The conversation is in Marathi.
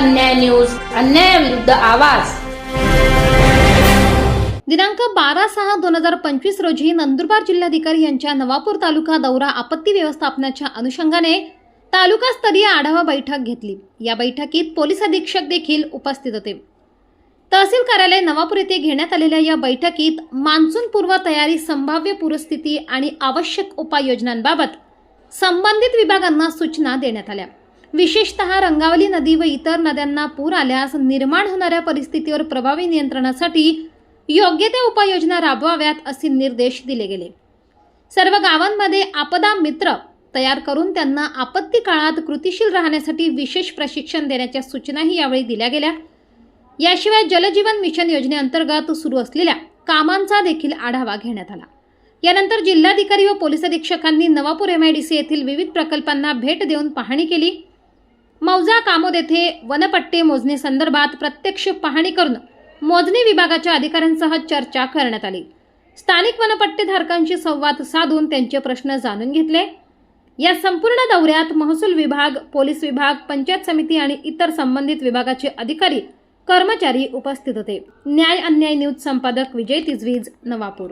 अन्याय न्यूज अन्यायाविरुद्ध आवाज. दिनांक बारा सहा दोन हजार पंचवीस रोजी नंदुरबार जिल्हाधिकारी यांच्या नवापूर तालुका दौरा आपत्ती व्यवस्थापनाच्या अनुषंगाने तालुकास्तरीय आढावा बैठक घेतली. या बैठकीत पोलीस अधीक्षक देखील उपस्थित होते. तहसील कार्यालय नवापूर येथे घेण्यात आलेल्या या बैठकीत मान्सून पूर्व तयारी संभाव्य पूरस्थिती आणि आवश्यक उपाययोजनांबाबत संबंधित विभागांना सूचना देण्यात आल्या. विशेषतः रंगावली नदी व इतर नद्यांना पूर आल्यास निर्माण होणाऱ्या परिस्थितीवर प्रभावी नियंत्रणासाठी योग्य त्या उपाययोजना राबवाव्यात असे निर्देश दिले गेले. सर्व गावांमध्ये आपदा मित्र तयार करून त्यांना आपत्ती काळात कृतीशील राहण्यासाठी विशेष प्रशिक्षण देण्याच्या सूचनाही यावेळी दिल्या गेल्या. याशिवाय जलजीवन मिशन योजनेअंतर्गत सुरू असलेल्या कामांचा देखील आढावा घेण्यात आला. यानंतर जिल्हाधिकारी व पोलीस अधीक्षकांनी नवापूर एमआयडीसी येथील विविध प्रकल्पांना भेट देऊन पाहणी केली. मौजा कामोद येथे वनपट्टे मोजणी संदर्भात प्रत्यक्ष पाहणी करून मोजणी विभागाच्या अधिकाऱ्यांसह चर्चा करण्यात आली. स्थानिक वनपट्टेधारकांशी संवाद साधून त्यांचे प्रश्न जाणून घेतले. या संपूर्ण दौऱ्यात महसूल विभाग पोलीस विभाग पंचायत समिती आणि इतर संबंधित विभागाचे अधिकारी कर्मचारी उपस्थित होते. न्याय अन्याय न्यूज संपादक विजय तिजवीज नवापूर.